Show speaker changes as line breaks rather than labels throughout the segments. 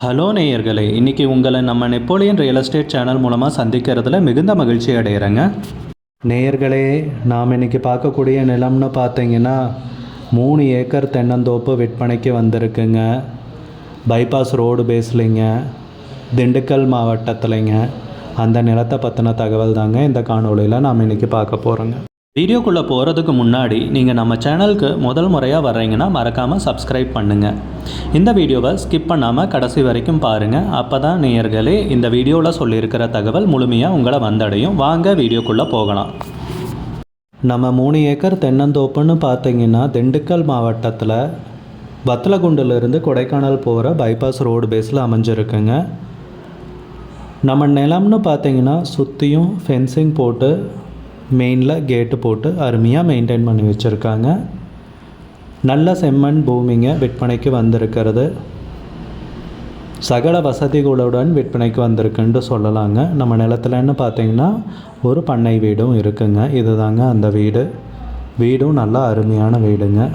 Hello நேயர்களே இன்றைக்கி உங்களை நம்ம நெப்போலியன் ரியல் எஸ்டேட் சேனல் மூலமாக சந்திக்கிறதுல மிகுந்த மகிழ்ச்சி அடைகிறேங்க நேயர்களே நாம் இன்றைக்கி பார்க்கக்கூடிய நிலம்னு பார்த்தீங்கன்னா மூணு ஏக்கர் தென்னந்தோப்பு விற்பனைக்கு வந்திருக்குங்க. பைபாஸ் ரோடு பேஸ்லிங்க திண்டுக்கல் மாவட்டத்துலைங்க. அந்த நிலத்தை பற்றின தகவல் தாங்க இந்த காணொளியில் நாம் இன்றைக்கி பார்க்க போகிறோங்க வீடியோக்குள்ளே போகிறதுக்கு முன்னாடி நீங்கள் நம்ம சேனலுக்கு முதல் முறையாக வர்றீங்கன்னா மறக்காமல் சப்ஸ்கிரைப் பண்ணுங்கள் இந்த வீடியோவை ஸ்கிப் பண்ணாமல் கடைசி வரைக்கும் பாருங்கள் அப்போ தான் நேயர்களே இந்த வீடியோவில் சொல்லியிருக்கிற தகவல் முழுமையாக உங்களை வந்தடையும். வாங்க வீடியோக்குள்ளே போகலாம். நம்ம மூணு ஏக்கர் தென்னந்தோப்புன்னு பார்த்தீங்கன்னா திண்டுக்கல் மாவட்டத்தில் வத்தலகுண்டிலிருந்து கொடைக்கானல் போகிற பைபாஸ் ரோடு பேஸில் அமைஞ்சிருக்குங்க. நம்ம நிலம்னு பார்த்தீங்கன்னா சுற்றியும் ஃபென்சிங் போட்டு மெயினில் கேட்டு போட்டு அருமையாக மெயின்டைன் பண்ணி வச்சுருக்காங்க. நல்ல செம்மண் பூமிங்க விற்பனைக்கு வந்திருக்கிறது. சகல வசதிகளுடன் விற்பனைக்கு வந்திருக்குன்ட்டு சொல்லலாங்க. நம்ம நிலத்துலன்னு பார்த்தீங்கன்னா ஒரு பண்ணை வீடும் இருக்குங்க. இதுதாங்க அந்த வீடு. வீடும் நல்லா அருமையான வீடுங்க.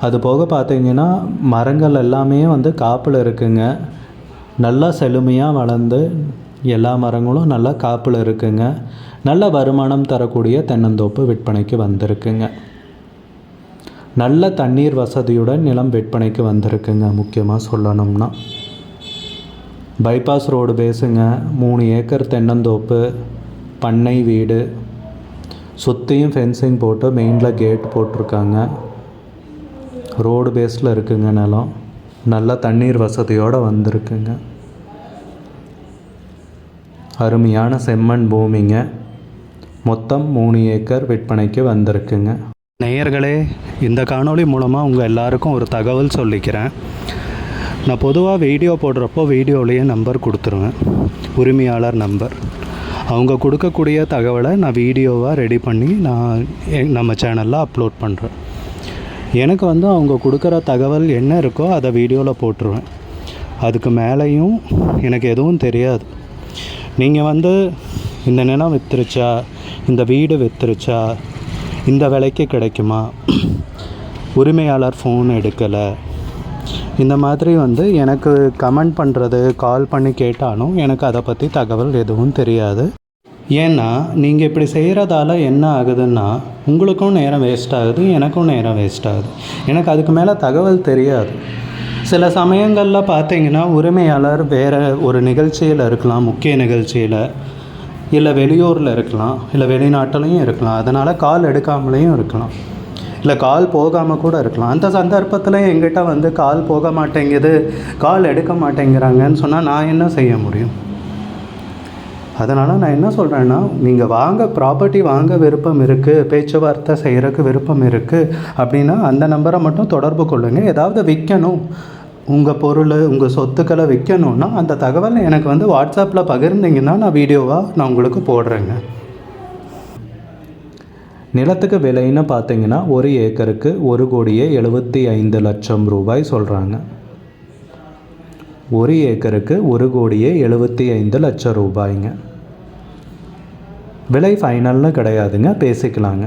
அது போக பார்த்தீங்கன்னா மரங்கள் எல்லாமே வந்து காப்பில் இருக்குங்க. நல்லா செழுமையாக வளர்ந்து எல்லா மரங்களும் நல்லா காப்பில் இருக்குங்க. நல்ல வருமானம் தரக்கூடிய தென்னந்தோப்பு விற்பனைக்கு வந்திருக்குங்க. நல்ல தண்ணீர் வசதியுடன் நிலம் விற்பனைக்கு வந்திருக்குங்க. முக்கியமாக சொல்லணும்னா. பைபாஸ் ரோடு பேஸுங்க மூணு ஏக்கர் தென்னந்தோப்பு பண்ணை வீடு சுற்றியும் ஃபென்சிங் போட்டு மெயினில் கேட் போட்டிருக்காங்க. ரோடு பேஸில் இருக்குங்க நிலம். நல்ல தண்ணீர் வசதியோடு வந்திருக்குங்க. அருமையான செம்மண் பூமிங்க. மொத்தம் மூணு ஏக்கர் விற்பனைக்கு வந்திருக்குங்க. நேயர்களே இந்த காணொளி மூலமாக உங்கள் எல்லாருக்கும் ஒரு தகவல் சொல்லிக்கிறேன். நான் பொதுவாக வீடியோ போடுறப்போ வீடியோலேயே நம்பர் கொடுத்துருவேன். உரிமையாளர் நம்பர். அவங்க கொடுக்கக்கூடிய தகவலை நான் வீடியோவாக ரெடி பண்ணி நான் நம்ம சேனலில் அப்லோட் பண்ணுறேன் எனக்கு வந்து அவங்க கொடுக்குற தகவல் என்ன இருக்கோ அதை வீடியோவில் போட்டுருவேன். அதுக்கு மேலேயும் எனக்கு எதுவும் தெரியாது. நீங்கள் வந்து இந்த நிலம் வித்துருச்சா? இந்த வீடு வித்துருச்சா? இந்த விலைக்கு கிடைக்குமா? உரிமையாளர் ஃபோன் எடுக்கலை. இந்த மாதிரி வந்து எனக்கு கமெண்ட் பண்ணுறது கால் பண்ணி கேட்டாலும் எனக்கு அதை பற்றி தகவல் எதுவும் தெரியாது. ஏன்னா நீங்கள் இப்படி செய்கிறதால என்ன ஆகுதுன்னா உங்களுக்கும் நேரம் வேஸ்ட் ஆகுது எனக்கும் நேரம் வேஸ்ட் ஆகுது. எனக்கு அதுக்கு மேலே தகவல் தெரியாது. சில சமயங்களில் பார்த்தீங்கன்னா உரிமையாளர் வேறு ஒரு நிகழ்ச்சியில் இருக்கலாம் முக்கிய நிகழ்ச்சியில் இல்லை வெளியூரில் இருக்கலாம் இல்லை வெளிநாட்டிலையும் இருக்கலாம். அதனால் கால் எடுக்காமலேயும் இருக்கலாம். இல்லை கால் போகாமல் கூட இருக்கலாம். அந்த சந்தர்ப்பத்தில் எங்கிட்ட வந்து கால் போக மாட்டேங்குது கால் எடுக்க மாட்டேங்கிறாங்கன்னு சொன்னால் நான் என்ன செய்ய முடியும்? அதனால் நான் என்ன சொல்கிறேன்னா நீங்கள் வாங்க ப்ராப்பர்ட்டி வாங்க விருப்பம் இருக்குது பேச்சுவார்த்தை செய்கிறதுக்கு விருப்பம் இருக்குது அப்படின்னா அந்த நம்பரை மட்டும் தொடர்பு கொள்ளுங்கள் ஏதாவது விற்கணும் உங்கள் பொருள் உங்கள் சொத்துக்களை விற்கணுன்னா அந்த தகவலை எனக்கு வந்து வாட்ஸ்அப்பில் பகிர்ந்தீங்கன்னா நான் வீடியோவாக நான் உங்களுக்கு போடுறேங்க. நிலத்துக்கு விலைன்னு பார்த்தீங்கன்னா ஒரு ஏக்கருக்கு ஒரு கோடியே எழுபத்தி ஐந்து லட்சம் ரூபாய் சொல்கிறாங்க ஒரு ஏக்கருக்கு ஒரு கோடியே எழுபத்தி ஐந்து லட்சம் ரூபாய்ங்க. விலை ஃபைனல்னு கிடையாதுங்க பேசிக்கலாங்க.